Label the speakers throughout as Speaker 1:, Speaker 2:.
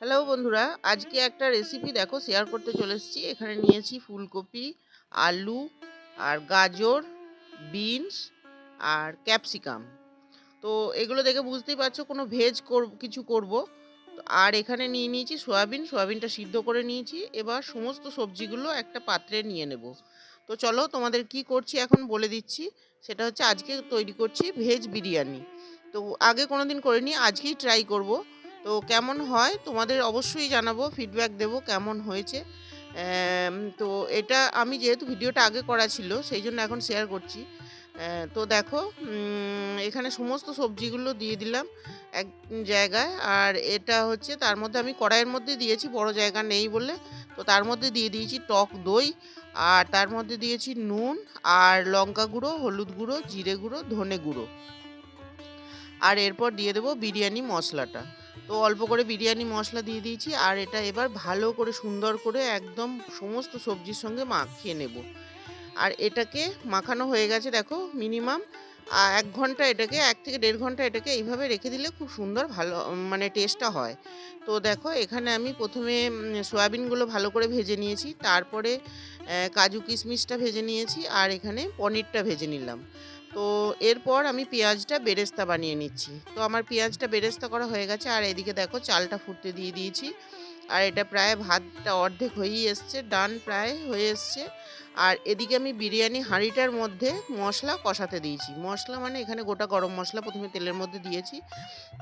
Speaker 1: Hello বন্ধুরা, আজকে একটা রেসিপি দেখো শেয়ার করতে চলে এসেছি। এখানে নিয়েছি ফুলকপি, আলু আর গাজর বিনস আর ক্যাপসিকাম তো এগুলো দেখে বুঝতেই পারছ, কোনো ভেজ কিছু করব। আর এখানে নিয়ে নিয়েছি সয়াবিন, সয়াবিনটা সিদ্ধ করে নিয়েছি। এবার সমস্ত সবজিগুলো একটা পাত্রে নিয়ে নেব। তো চলো তোমাদের কি করছি এখন বলে দিচ্ছি। সেটা হচ্ছে আজকে তৈরি করছি ভেজ বিরিয়ানি। তো আগে কোনো দিন করিনি, আজকেই ট্রাই করব। তো কেমন হয়? তোমাদের অবশ্যই জানাব ফিডব্যাক দেব কেমন হয়েছে। তো এটা আমি যেহেতু ভিডিওটা আগে করা ছিল, সেই জন্য এখন শেয়ার করছি। তো দেখো এখানে সমস্ত সবজিগুলো দিয়ে দিলাম এক জায়গায়। আর এটা হচ্ছে, তার মধ্যে আমি কড়াইয়ের মধ্যে দিয়েছি, বড় জায়গা নেই বলে। তো তার মধ্যে দিয়ে দিয়েছি টক দই, আর তার মধ্যে দিয়েছি নুন, আর লঙ্কা গুঁড়ো, হলুদ গুঁড়ো, জিরে গুঁড়ো, ধনে গুঁড়ো। আর এরপর দিয়ে দেবো বিরিয়ানি মশলাটা। তো অল্প করে বিরিয়ানি মশলা দিয়ে দিয়েছি আর এটা এবার ভালো করে সুন্দর করে একদম সমস্ত সবজির সঙ্গে মাখিয়ে নেব। আর এটাকে মাখানো হয়ে গেছে দেখো মিনিমাম এক ঘণ্টা এটাকে, এক থেকে দেড় ঘণ্টা এটাকে এইভাবে রেখে দিলে খুব সুন্দর ভালো মানে টেস্টটা হয়। তো দেখো এখানে আমি প্রথমে সয়াবিনগুলো ভালো করে ভেজে নিয়েছি, তারপরে কাজু কিশমিশটা ভেজে নিয়েছি আর এখানে পনিরটা ভেজে নিলাম। তো এরপর আমি পেঁয়াজটা বেরেস্তা বানিয়ে নিচ্ছি। তো আমার পেঁয়াজটা বেরেস্তা করা হয়ে গেছে আর এদিকে দেখো চালটা ফুটতে দিয়ে দিয়েছি। আর এটা প্রায় ভাতটা অর্ধেক হয়েই এসছে, ডান প্রায় হয়ে এসছে। আর এদিকে আমি বিরিয়ানি হাঁড়িটার মধ্যে মশলা কষাতে দিয়েছি। মশলা মানে এখানে গোটা গরম মশলা প্রথমে তেলের মধ্যে দিয়েছি।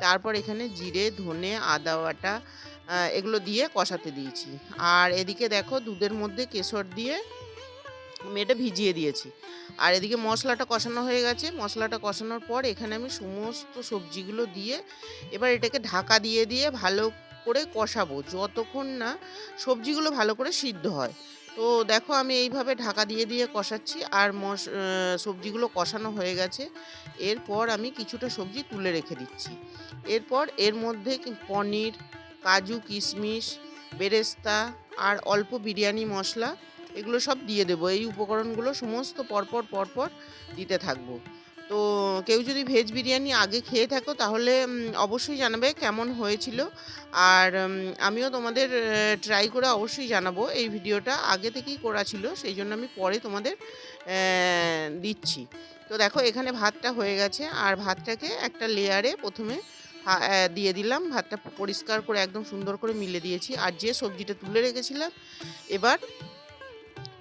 Speaker 1: তারপর এখানে জিরে, ধনে, আদা বাটা এগুলো দিয়ে কষাতে দিয়েছি। আর এদিকে দেখো দুধের মধ্যে কেশর দিয়ে আমি এটা ভিজিয়ে দিয়েছি। আর এদিকে মশলাটা কষানো হয়ে গেছে। মশলাটা কষানোর পর এখানে আমি সমস্ত সবজিগুলো দিয়ে এবার এটাকে ঢাকা দিয়ে দিয়ে ভালো করে কষাবো। যতক্ষণ না সবজিগুলো ভালো করে সিদ্ধ হয়। তো দেখো আমি এইভাবে ঢাকা দিয়ে দিয়ে কষাচ্ছি। আর মশ সবজিগুলো কষানো হয়ে গেছে। এরপর আমি কিছুটা সবজি তুলে রেখে দিচ্ছি। এরপর এর মধ্যে পনির, কাজু, কিশমিশ, বেরেস্তা আর অল্প বিরিয়ানি মশলা এগুলো সব দিয়ে দেবো। এই উপকরণগুলো সমস্ত পরপর পরপর দিতে থাকব। তো কেউ যদি ভেজ বিরিয়ানি আগে খেয়ে থাকো, তাহলে অবশ্যই জানাবে কেমন হয়েছিল। আর আমিও তোমাদের ট্রাই করে অবশ্যই জানাব এই ভিডিওটা আগে থেকেই করা ছিল, সেই জন্য আমি পরে তোমাদের দিচ্ছি। তো দেখো, এখানে ভাতটা হয়ে গেছে। আর ভাতটাকে একটা লেয়ারে প্রথমে দিয়ে দিলাম। ভাতটা পরিষ্কার করে একদম সুন্দর করে মিলে দিয়েছি। আর যে সবজিটা তুলে রেখেছিলাম, এবার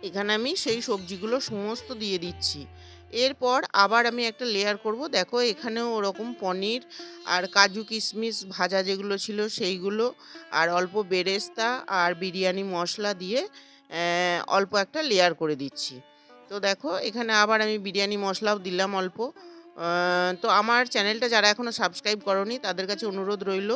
Speaker 1: এখানে আমি সেই সবজিগুলো সমস্ত দিয়ে দিচ্ছি। এরপর আবার আমি একটা লেয়ার করব। দেখো এখানেও ওরকম পনির আর কাজু কিশমিশ ভাজা যেগুলো ছিল সেইগুলো আর অল্প বেরেস্তা আর বিরিয়ানি মশলা দিয়ে অল্প একটা লেয়ার করে দিচ্ছি। তো দেখো এখানে আবার আমি বিরিয়ানি মশলাও দিলাম অল্প। তো আমার চ্যানেলটা যারা এখনও সাবস্ক্রাইব করনি, তাদের কাছে অনুরোধ রইল।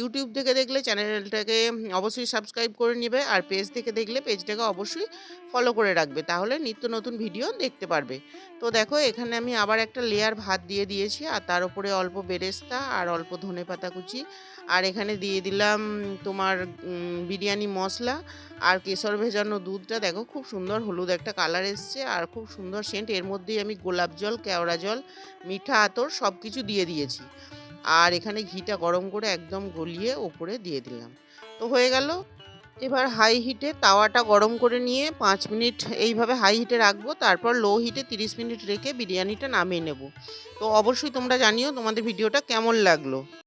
Speaker 1: ইউটিউব থেকে দেখলে চ্যানেলটাকে অবশ্যই সাবস্ক্রাইব করে নেবে, আর পেজ থেকে দেখলে পেজটাকে অবশ্যই ফলো করে রাখবে। তাহলে নিত্য নতুন ভিডিও দেখতে পারবে। তো দেখো, এখানে আমি আবার একটা লেয়ার ভাত দিয়ে দিয়েছি, আর তার উপরে অল্প বেরেস্তা আর অল্প ধনে পাতা কুচি। আর এখানে দিয়ে দিলাম তোমার বিরিয়ানি মশলা আর কেশর ভেজানো দুধটা। দেখো, খুব সুন্দর হলুদ একটা কালার এসছে, আর খুব সুন্দর সেন্ট এর মধ্যেই আমি গোলাপ জল, কেওড়া জল মিঠা আতর সব কিছু দিয়ে দিয়েছি। আর এখানে ঘিটা গরম করে একদম গলিয়ে ওপরে দিয়ে দিলাম। তো হয়ে গেল। এবার হাই হিটে তাওয়াটা গরম করে নিয়ে পাঁচ মিনিট এইভাবে হাই হিটে রাখব। তারপর লো হিটে তিরিশ মিনিট রেখে বিরিয়ানিটা নামিয়ে নেব। তো অবশ্যই তোমরা জানিও তোমাদের ভিডিওটা কেমন লাগল।